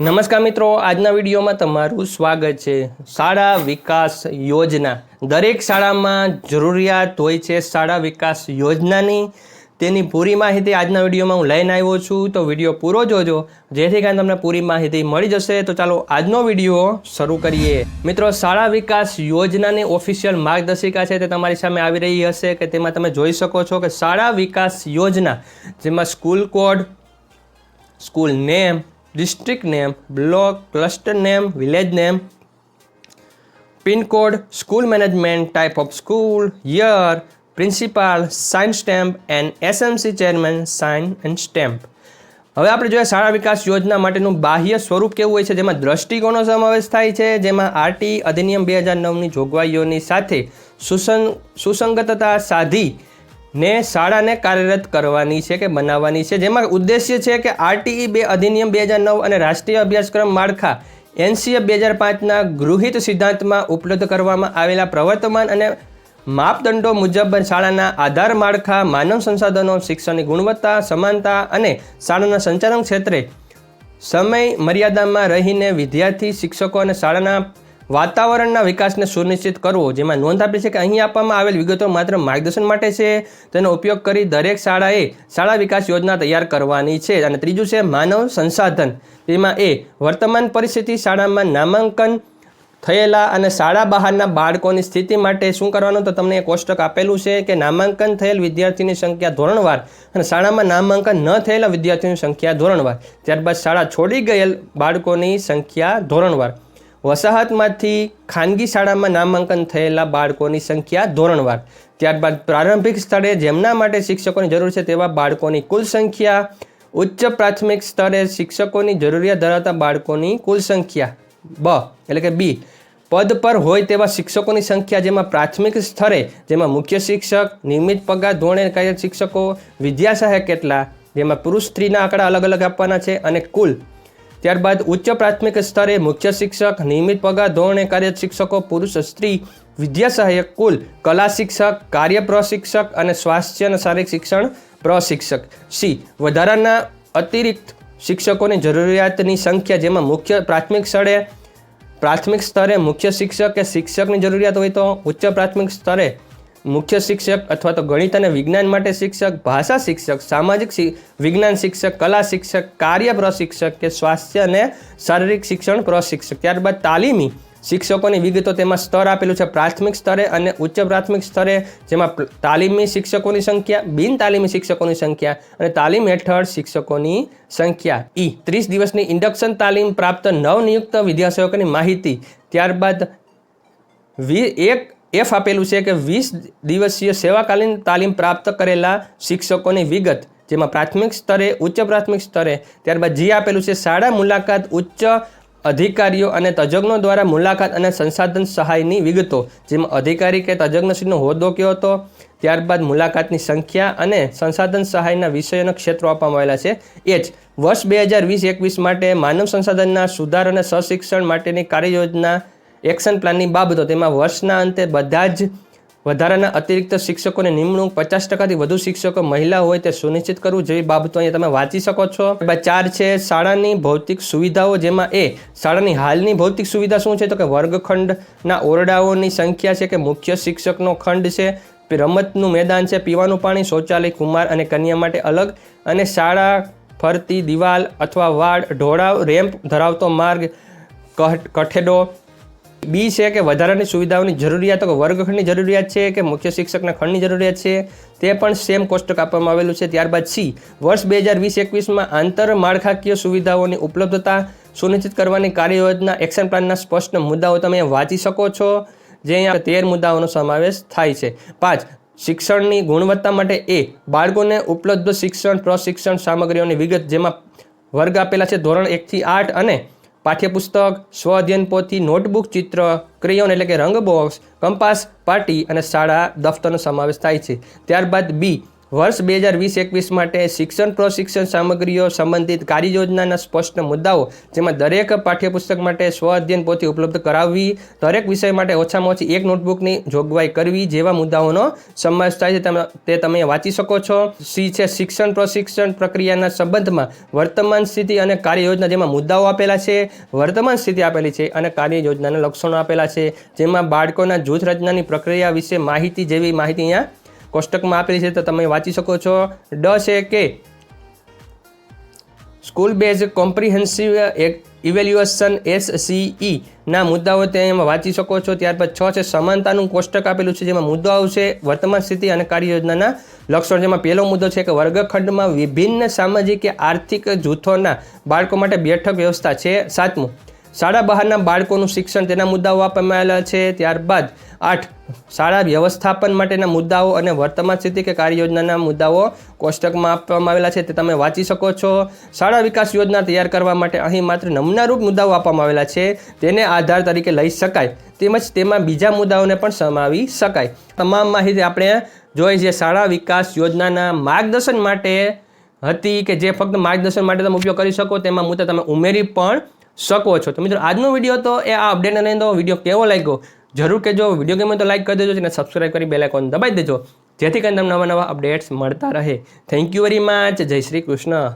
નમસ્કાર મિત્રો, આજના વિડીયોમાં તમારું સ્વાગત છે. શાળા વિકાસ યોજના. દરેક શાળામાં જરૂરિયાત હોય છે શાળા વિકાસ યોજનાની. તેની પૂરી માહિતી આજના વિડીયોમાં હું લઈને આવ્યો છું. તો વીડિયો પૂરો જોજો. જેથી કરીને તમને પૂરી માહિતી મળી જશે. તો ચાલો આજનો વીડિયો શરૂ કરીએ. મિત્રો, શાળા વિકાસ યોજનાની ઓફિશિયલ માર્ગદર્શિકા છે તે તમારી સામે આવી રહી હશે કે તેમાં તમે જોઈ શકો છો કે શાળા વિકાસ યોજના, જેમાં school code school name district name, block, cluster name, village name, pincode, school management, type of school, year, principal, sign stamp, and SMC chairman, sign and stamp. હવે આપણે જોઈએ શાળા વિકાસ યોજના માટેનું બાહ્ય સ્વરૂપ કેવું હોય છે, જેમાં દ્રષ્ટિકોણનો સમાવેશ થાય છે, જેમાં આરટી અધિનિયમ બે હજાર નવની જોગવાઈઓની સાથે સુસંગ, સુસંગતતા સાધી ને શાળાને કાર્યરત કરવાની છે કે બનાવવાની છે. જેમાં ઉદ્દેશ્ય છે કે આરટીઈ બે અધિનિયમ બે હજાર નવ અને રાષ્ટ્રીય અભ્યાસક્રમ માળખા એનસીએ બે હજાર પાંચના ગૃહિત સિદ્ધાંતમાં ઉપલબ્ધ કરવામાં આવેલા પ્રવર્તમાન અને માપદંડો મુજબ શાળાના આધાર માળખા, માનવ સંસાધનો શિક્ષણની ગુણવત્તા, સમાનતા અને શાળાના સંચાલન ક્ષેત્રે સમય મર્યાદામાં રહીને વિદ્યાર્થી, શિક્ષકો અને શાળાના વાતાવરણના વિકાસને સુનિશ્ચિત કરવો, જેમાં નોંધ આપી છે કે અહીં આપવામાં આવેલ વિગતો માત્ર માર્ગદર્શન માટે છે. તેનો ઉપયોગ કરી દરેક શાળાએ શાળા વિકાસ યોજના તૈયાર કરવાની છે. અને ત્રીજું છે માનવ સંસાધન. તેમાં એ વર્તમાન પરિસ્થિતિ શાળામાં નામાંકન થયેલા અને શાળા બહારના બાળકોની સ્થિતિ માટે શું કરવાનું? તો તમને કોષ્ટક આપેલું છે કે નામાંકન થયેલ વિદ્યાર્થીની સંખ્યા ધોરણવાર અને શાળામાં નામાંકન ન થયેલા વિદ્યાર્થીઓની સંખ્યા ધોરણવાર. ત્યારબાદ શાળા છોડી ગયેલ બાળકોની સંખ્યા ધોરણવાર. વસાહતમાંથી ખાનગી શાળામાં નામાંકન થયેલા બાળકોની સંખ્યા ધોરણવાર ત્યારબાદ પ્રારંભિક સ્થળે જેમના માટે શિક્ષકોની જરૂર છે તેવા બાળકોની કુલ સંખ્યા. ઉચ્ચ પ્રાથમિક સ્તરે શિક્ષકોની જરૂરિયાત ધરાવતા બાળકોની કુલ સંખ્યા બ, એટલે કે બી. પદ પર હોય તેવા શિક્ષકોની સંખ્યા જેમાં પ્રાથમિક સ્તરે જેમાં મુખ્ય શિક્ષક, નિયમિત પગાર ધોરણે કાર્યરત શિક્ષકો, વિદ્યા સહાયક કેટલા, જેમાં પુરુષ સ્ત્રીના આંકડા અલગ અલગ આપવાના છે અને કુલ ત્યારબાદ ઉચ્ચ પ્રાથમિક સ્તરે મુખ્ય શિક્ષક, નિયમિત પગાર ધોરણે કાર્યરત શિક્ષકો, પુરુષ, સ્ત્રી, વિદ્યા સહાયક કુલ કલા શિક્ષક, કાર્ય પ્રશિક્ષક અને સ્વાસ્થ્ય અને શારીરિક શિક્ષણ પ્રશિક્ષક સી. વધારાના અતિરિક્ત શિક્ષકોની જરૂરિયાતની સંખ્યા, જેમાં મુખ્ય પ્રાથમિક સ્તરે પ્રાથમિક સ્તરે મુખ્ય શિક્ષક કે શિક્ષકની જરૂરિયાત હોય તો ઉચ્ચ પ્રાથમિક સ્તરે મુખ્ય શિક્ષક અથવા તો ગણિત અને વિજ્ઞાન માટે શિક્ષક, ભાષા શિક્ષક, સામાજિક વિજ્ઞાન શિક્ષક, કલા શિક્ષક, કાર્ય પ્રશિક્ષક કે સ્વાસ્થ્ય અને શારીરિક શિક્ષણ પ્રશિક્ષક. ત્યારબાદ તાલીમી શિક્ષકોની વિગતો તેમાં સ્તર આપેલું છે. પ્રાથમિક સ્તરે અને ઉચ્ચ પ્રાથમિક સ્તરે, જેમાં તાલીમી શિક્ષકોની સંખ્યા, બિન તાલીમી શિક્ષકોની સંખ્યા અને તાલીમ હેઠળ શિક્ષકોની સંખ્યા. ઈ ત્રીસ દિવસની ઇન્ડક્શન તાલીમ પ્રાપ્ત નવનિયુક્ત વિદ્યાસેવકોની માહિતી. ત્યારબાદ વી, એક એફ આપેલું છે કે વીસ દિવસીય સેવાકાલીન તાલીમ પ્રાપ્ત કરેલા શિક્ષકોની વિગત, જેમાં પ્રાથમિક સ્તરે, ઉચ્ચ પ્રાથમિક સ્તરે, ત્યારબાદ જી આપેલું છે શાળા મુલાકાત, ઉચ્ચ અધિકારીઓ અને તજજ્ઞો દ્વારા મુલાકાત અને સંસાધન સહાયની વિગતો, જેમાં અધિકારી કે તજજ્ઞશ્રીનો હોદ્દો કયો હતો, ત્યારબાદ મુલાકાતની સંખ્યા અને સંસાધન સહાયના વિષયોના ક્ષેત્રો આપવામાં આવેલા છે. એ જ, વર્ષ બે હજાર વીસ એકવીસ માટે માનવ સંસાધનના સુધાર અને સશિક્ષણ માટેની કાર્યયોજના એક્શન પ્લાનની બાબતો, તેમાં વર્ષના અંતે બધા જ વધારાના અતિરિક્ત શિક્ષકોની નિમણૂક, પચાસ ટકાથી વધુ શિક્ષકો મહિલા હોય તે સુનિશ્ચિત કરવું જેવી બાબતો અહીંયા તમે વાંચી શકો છો. ચાર છે શાળાની ભૌતિક સુવિધાઓ, જેમાં એ શાળાની હાલની ભૌતિક સુવિધા શું છે? તો કે વર્ગખંડના ઓરડાઓની સંખ્યા છે કે મુખ્ય શિક્ષકનો ખંડ છે રમતનું મેદાન છે, પીવાનું પાણી, શૌચાલય, કુમાર અને કન્યા માટે અલગ. અને શાળા ફરતી દિવાલ અથવા વાડ, ઢોળાવ, રેમ્પ ધરાવતો માર્ગ કઠેડો બી છે કે વધારાની સુવિધાઓની જરૂરિયાતો કે વર્ગખંડની જરૂરિયાત છે કે મુખ્ય શિક્ષકના ખંડની જરૂરિયાત છે, તે પણ સેમ કોષ્ટક આપવામાં આવેલું છે. ત્યારબાદ સી વર્ષ બે હજાર વીસ એકવીસમાં આંતર માળખાકીય સુવિધાઓની ઉપલબ્ધતા સુનિશ્ચિત કરવાની કાર્યયોજના એક્શન પ્લાનના સ્પષ્ટ મુદ્દાઓ તમે વાંચી શકો છો, જે અહીંયા તેર મુદ્દાઓનો સમાવેશ થાય છે. પાંચ, શિક્ષણની ગુણવત્તા માટે એ બાળકોને ઉપલબ્ધ શિક્ષણ, પ્રશિક્ષણ સામગ્રીઓની વિગત જેમાં વર્ગ આપેલા છે ધોરણ એકથી આઠ અને પાઠ્યપુસ્તક, સ્વ અધ્યયન પોથી નોટબુક ચિત્ર, ક્રેયોન એટલે કે રંગ બોક્સ, કંપાસ, પાટી અને શાળા દફતરનો સમાવેશ થાય છે. ત્યારબાદ બી વર્ષ બે હજાર વીસ એકવીસ માટે શિક્ષણ પ્રશિક્ષણ સામગ્રીઓ સંબંધિત કાર્યયોજનાના સ્પષ્ટ મુદ્દાઓ, જેમાં દરેક પાઠ્યપુસ્તક માટે સ્વ અધ્યયન પોથી ઉપલબ્ધ કરાવવી, દરેક વિષય માટે ઓછામાં ઓછી એક નોટબુકની જોગવાઈ કરવી જેવા મુદ્દાઓનો સમાવેશ થાય છે. તે તમે વાંચી શકો છો. સી છે શિક્ષણ પ્રશિક્ષણ પ્રક્રિયાના સંબંધમાં વર્તમાન સ્થિતિ અને કાર્ય યોજના જેમાં મુદ્દાઓ આપેલા છે. વર્તમાન સ્થિતિ આપેલી છે અને કાર્ય યોજનાના લક્ષણો આપેલા છે. જેમાં બાળકોના જૂથ રચનાની પ્રક્રિયા વિશે માહિતી જેવી માહિતી અહીંયા કોષ્ટકમાં આપેલી છે તો તમે વાંચી શકો છો. ડ છે કે school based comprehensive evaluation SCE ના મુદ્દાઓ તેમાં વાંચી શકો છો. ત્યારબાદ છ છે સમાનતાનું કોષ્ટક આપેલું છે જેમાં મુદ્દો આવશે વર્તમાન સ્થિતિ અને કાર્યયોજનાના લક્ષણ. જેમાં પહેલો મુદ્દો છે કે વર્ગખંડમાં વિભિન્ન સામાજિક કે આર્થિક જૂથોના બાળકો માટે બેઠક વ્યવસ્થા છે. સાતમું શાળા બહારના બાળકોનું શિક્ષણ તેના મુદ્દાઓ આપવામાં આવેલા છે. ત્યારબાદ આઠ, શાળા વ્યવસ્થાપન માટેના મુદ્દાઓ અને વર્તમાન સ્થિતિ કે કાર્યયોજનાના મુદ્દાઓ કોષ્ટકમાં આપવામાં આવેલા છે તે તમે વાંચી શકો છો. શાળા વિકાસ યોજના તૈયાર કરવા માટે અહીં માત્ર નમૂનારૂપ મુદ્દાઓ આપવામાં આવેલા છે. તેને આધાર તરીકે લઈ શકાય. તેમજ તેમાં બીજા મુદ્દાઓને પણ સમાવી શકાય. તમામ માહિતી આપણે જોઈ છે. શાળા વિકાસ યોજનાના માર્ગદર્શન માટે હતી કે જે ફક્ત માર્ગદર્શન માટે તમે ઉપયોગ કરી શકો તેમાં મુદ્દા તમે ઉમેરી પણ શકો છો. તો મિત્રો, આજનો વીડિયો તો એ આ અપડેટ અને તો વીડિયો કેવો લાગ્યો? જરૂર કે જો વીડિયો ગમે તો લાઈક કરી દેજો અને સબસ્ક્રાઈબ કરી બેલ આઇકોન દબાવી દેજો. જેથી કરીને તમને નવા નવા અપડેટ્સ મળતા રહે. થેન્ક યુ વેરી મચ જય શ્રી કૃષ્ણ.